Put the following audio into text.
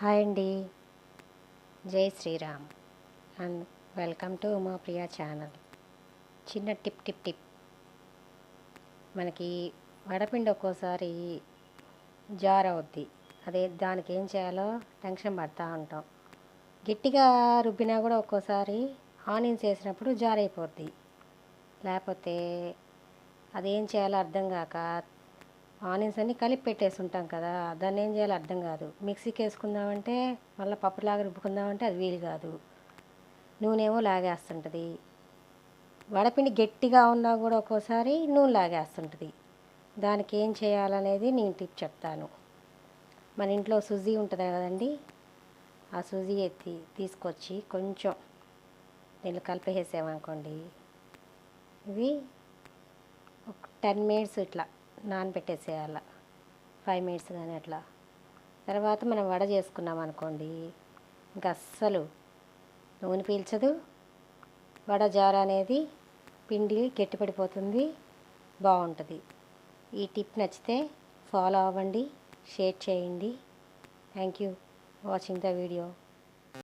Hi అండి. జై Shriram. And welcome to మా ప్రియా ఛానల్. చిన్న టిప్ టిప్ టిప్. మనకి వడపిండి ఒక్కోసారి జార్ అవుద్ది. అదే దానికి ఏం చేయాలో టెన్షన్ పడతా ఉంటాం. గట్టిగా రుబ్బినా కూడా ఒక్కోసారి ఆనియన్స్ వేసినప్పుడు జార్ అయిపోద్ది లేకపోతే అదేం చేయాలో అర్థం కాక ఆనియన్స్ అన్ని కలిపి పెట్టేసి ఉంటాం కదా దాన్ని ఏం చేయాలో అర్థం కాదు. మిక్సీకి వేసుకుందామంటే మళ్ళీ పప్పులాగా రుబ్బుకుందామంటే అది వీలు కాదు. నూనెమో లాగేస్తుంటుంది. వడపిండి గట్టిగా ఉన్నా కూడా ఒక్కోసారి నూనె లాగేస్తుంటుంది. దానికి ఏం చేయాలనేది నేను టిప్ చెప్తాను. మన ఇంట్లో సుజీ ఉంటుంది కదండి ఆ సుజీ ఎత్తి తీసుకొచ్చి కొంచెం నీళ్ళు కలిపేసామనుకోండి ఇవి ఒక టెన్ మినిట్స్ ఇట్లా నానబెట్టేసేయాల. ఫైవ్ మినిట్స్ కానీ అట్లా. తర్వాత మనం వడ చేసుకున్నాం అనుకోండి ఇంకా అస్సలు నూనె పీల్చదు. వడ జార అనేది పిండి గట్టిపడిపోతుంది బాగుంటుంది. ఈ టిప్ నచ్చితే ఫాలో అవ్వండి షేర్ చేయండి. Thank you watching the video